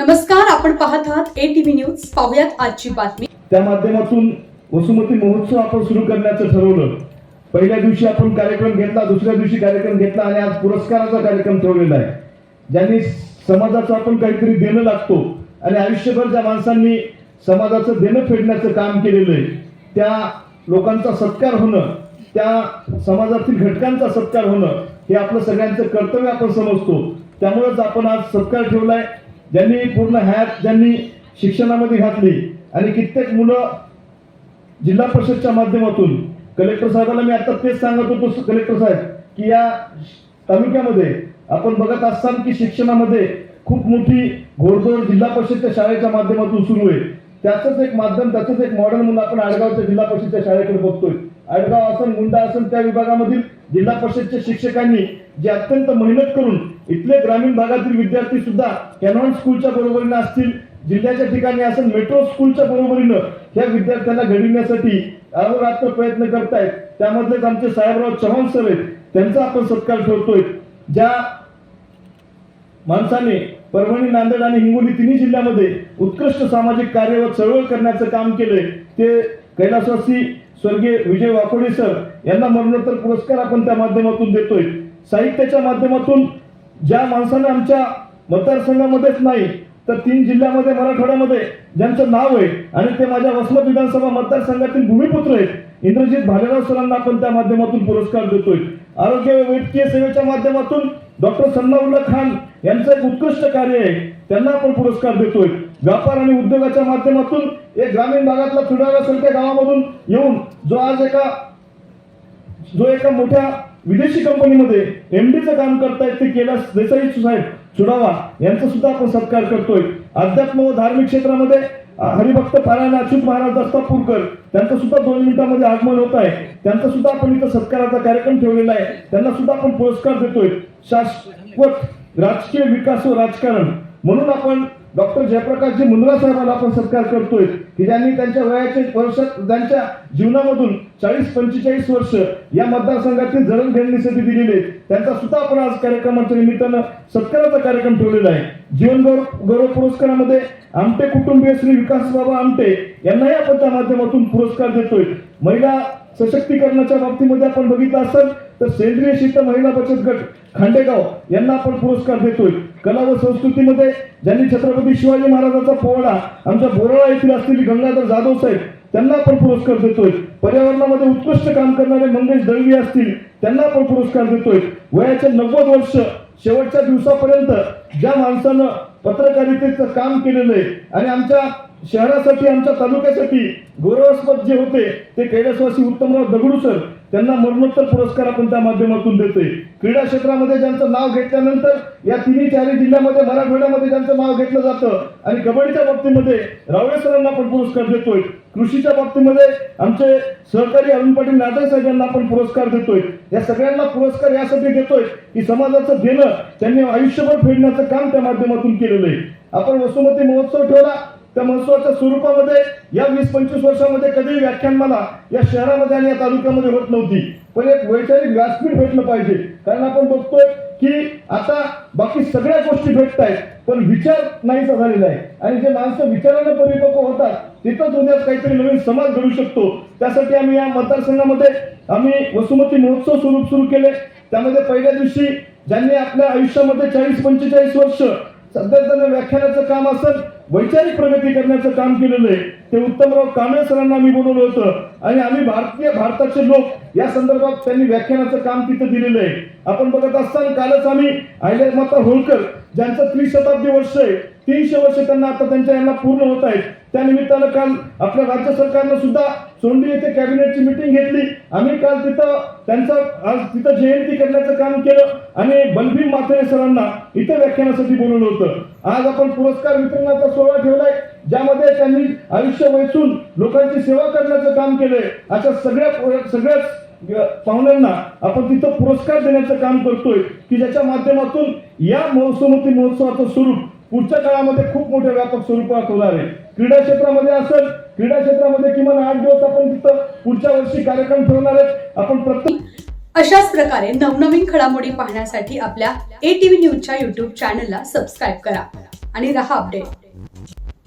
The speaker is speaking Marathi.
नमस्कार आपण पाहत आहात ए टीव्ही न्यूज पाहुयात आजची बातमी. त्या माध्यमातून वसुमती महोत्सव आपण सुरू करण्याचं ठरवलं. पहिल्या दिवशी आपण कार्यक्रम घेतला दुसऱ्या दिवशी कार्यक्रम घेतला आणि आज पुरस्काराचा कार्यक्रम ठेवलेला आहे. ज्यांनी समाजाचं आपण काहीतरी देणं लागतो आणि आयुष्यभर ज्या माणसांनी समाजाचं देणं फेडण्याचं काम केलेलं आहे त्या लोकांचा सत्कार होणं त्या समाजातील घटकांचा सत्कार होणं हे आपलं सगळ्यांचं कर्तव्य आपण समजतो. त्यामुळेच आपण आज सत्कार ठेवलाय. ज्यांनी पूर्ण हयात ज्यांनी शिक्षणामध्ये घातली आणि कित्येक मुलं जिल्हा परिषदच्या माध्यमातून कलेक्टर साहेबांना मी आता तेच सांगत होतो कलेक्टर साहेब की या तालुक्यामध्ये आपण बघत असताना की शिक्षणामध्ये खूप मोठी घोडदौड जिल्हा परिषदच्या शाळेच्या माध्यमातून सुरू आहे. त्याचंच एक माध्यम त्याचंच एक मॉडेल म्हणून आपण आडगावच्या जिल्हा परिषदच्या शाळेकडे बघतोय. आडगाव असन मुंडा असून त्या विभागामधील जिल्हा परिषदच्या शिक्षकांनी जे अत्यंत मेहनत करून इथले ग्रामीण भागातील विद्यार्थी सुद्धा कॅनॉन स्कूलच्या बरोबरीनं असतील जिल्ह्याच्या ठिकाणी असं मेट्रो स्कूलच्या बरोबरीनं ह्या विद्यार्थ्यांना घडविण्यासाठी अहोरात्र प्रयत्न करतायत. त्यामधलेच आमचे साहेबराव चव्हाण सर आहेत त्यांचा आपण सत्कार ठेवतोय ज्या माणसाने परभणी नांदेड आणि हिंगोली तिन्ही जिल्ह्यामध्ये उत्कृष्ट सामाजिक कार्य व चळवळ करण्याचं काम केलंय ते कैलासवासी स्वर्गीय विजय वाकोडे सर यांना मरणोत्तर पुरस्कार आपण त्या माध्यमातून देतोय. साहित्याच्या माध्यमातून ज्या माणसाने आमच्या मतदारसंघामध्येच नाही तर तीन जिल्ह्यामध्ये मराठवाड्यामध्ये ज्यांचं नाव आहे आणि ते माझ्या वसमत विधानसभा मतदारसंघातील भूमिपुत्र आहेत इंद्रजित भालेराव सरांना आपण त्या माध्यमातून पुरस्कार देतोय. आरोग्य व वैद्यकीय सेवेच्या माध्यमातून डॉक्टर सन्नाउल्ला खान यांचं एक उत्कृष्ट कार्य आहे त्यांना आपण पुरस्कार देतोय. व्यापार आणि उद्योगाच्या माध्यमातून एक ग्रामीण भागातला चुडाव्यासारख्या गावामधून येऊन जो आज एका जो एका मोठ्या विदेशी कंपनीमध्ये एमडीचं काम करतायत ते कैलास देसाई साहेब चुडावा यांचा सुद्धा आपण सत्कार करतोय. अध्यात्म व धार्मिक क्षेत्रामध्ये हरिभक्त पारायण अच्युत महाराज दस्तापूरकर त्यांचं सुद्धा दोन मिनिटांमध्ये आगमन होत आहे. त्यांचा सुद्धा आपण इथं सत्काराचा कार्यक्रम ठेवलेला आहे. त्यांना सुद्धा आपण पुरस्कार देतोय. शाश्वत राजकीय विकास व राजकारण. म्हणून आपण डॉक्टर जयप्रकाशजी मुंद्रा साहेबांना आपण सत्कार करतोय की ज्यांनी त्यांच्या वयाचे वर्षात त्यांच्या जीवनामधून चाळीस पंचेचाळीस वर्ष या मतदारसंघातील जडणघडणीसाठी दिलेले त्यांचा सुद्धा आपण आज कार्यक्रमाच्या निमित्तानं सत्काराचा कार्यक्रम ठेवलेला आहे. जीवन गौरव गौरव पुरस्कारामध्ये आमटे कुटुंबीय श्री विकास बाबा आमटे यांनाही आपण त्या माध्यमातून पुरस्कार देतोय. महिला सशक्तीकरणाच्या बाबतीमध्ये आपण बघितलं असेल तर सेंद्रिय शीत महिला बचत गट खांडेगाव यांना आपण पुरस्कार देतोय. कला व संस्कृतीमध्ये ज्यांनी छत्रपती शिवाजी महाराजांचा पोवाडा आमच्या बोराळा येथील असलेली गंगाधर जाधव साहेब त्यांना आपण पुरस्कार देतोय. पर्यावरणामध्ये उत्कृष्ट काम करणारे मंगेश दळवी असतील त्यांना आपण पुरस्कार देतोय. वयाचे नव्वद वर्ष शेवटच्या दिवसापर्यंत ज्या माणसानं पत्रकारितेचं काम केलेलं आहे आणि आमच्या शहरासाठी आमच्या तालुक्यासाठी गौरवास्पद जे होते ते कैलासवासी उत्तमराव दगडू सर त्यांना मरणोत्तर पुरस्कार आपण त्या माध्यमातून देतोय. क्रीडा क्षेत्रामध्ये ज्यांचं नाव घेतल्यानंतर या तिन्ही चारही जिल्ह्यामध्ये मराठवाड्यामध्ये ज्यांचं नाव घेतलं जातं आणि कबड्डीच्या बाबतीमध्ये रावळे सरांना आपण पुरस्कार देतोय. कृषीच्या बाबतीमध्ये आमचे सहकारी अरुण पाटील नाटक साहेब यांना आपण पुरस्कार देतोय. या सगळ्यांना पुरस्कार यासाठी देतोय की समाजाचं देणं त्यांनी आयुष्यभर फेडण्याचं काम त्या माध्यमातून केलेलं आहे. आपण वसुमती महोत्सव ठेवला. त्या महोत्सवाच्या स्वरूपामध्ये या वीस पंचवीस वर्षामध्ये कधीही व्याख्यानमाला या शहरामध्ये आणि या तालुक्यामध्ये होत नव्हती. पण एक वैचारिक व्यासपीठ भेटलं पाहिजे. कारण आपण बघतोय की आता बाकी सगळ्या गोष्टी भेटत आहेत पण विचार नाहीसा झालेला आहे. आणि जे माणसं विचाराने परिपक्व होतात तिथंच उद्याच काहीतरी नवीन समाज घडू शकतो. त्यासाठी आम्ही या मतदारसंघामध्ये आम्ही वसुमती महोत्सव स्वरूप सुरू केले. त्यामध्ये पहिल्या दिवशी ज्यांनी आपल्या आयुष्यामध्ये चाळीस पंचेचाळीस वर्ष सध्या त्यांना व्याख्यानाचं काम असेल वैचारिक प्रगती करण्याचं काम केलेलं आहे. ते उत्तमराव कांबळे सरांना आम्ही बोलवलं होतं. आणि आम्ही भारतीय भारताचे लोक या संदर्भात त्यांनी व्याख्यानाचं काम तिथं दिलेलं आहे. आपण बघत असताना कालच आम्ही आयल्या माता होळकर ज्यांचं त्रिशताब्दी वर्ष आहे तीनशे वर्ष त्यांना आता त्यांच्या यांना पूर्ण होत आहेत. त्या निमित्तानं काल आपल्या राज्य सरकारनं सुद्धा सोंडी येथे कॅबिनेटची मिटिंग घेतली. आम्ही काल तिथं त्यांचं आज तिथं जयंती करण्याचं काम केलं. आणि बलबीर माथेरे सरांना इथं व्याख्यानासाठी बोलवलं होतं. आज आपण पुरस्कार वितरणाचा सोहळा ठेवलाय. ज्यामध्ये त्यांनी आयुष्य वेचून लोकांची सेवा करण्याचं काम केलंय अशा सगळ्या सगळ्याच पाहुण्यांना आपण तिथं पुरस्कार देण्याचं काम करतोय की ज्याच्या माध्यमातून या महोत्सवमती महोत्सवाचं स्वरूप पुढच्या काळामध्ये खूप मोठ्या व्यापक स्वरूपात होणार आहे. क्रीडा क्षेत्रामध्ये असेल क्रीडा क्षेत्रामध्ये किमान आठ दिवस आपण तिथं पुढच्या वर्षी कार्यक्रम ठेवणार आहेत. आपण प्रत्येक अशाच प्रकारे नवनवीन घडामोडी पाहण्यासाठी आपल्या ए टीव्ही न्यूजच्या युट्यूब चॅनलला सबस्क्राईब करा आणि रहा अपडेट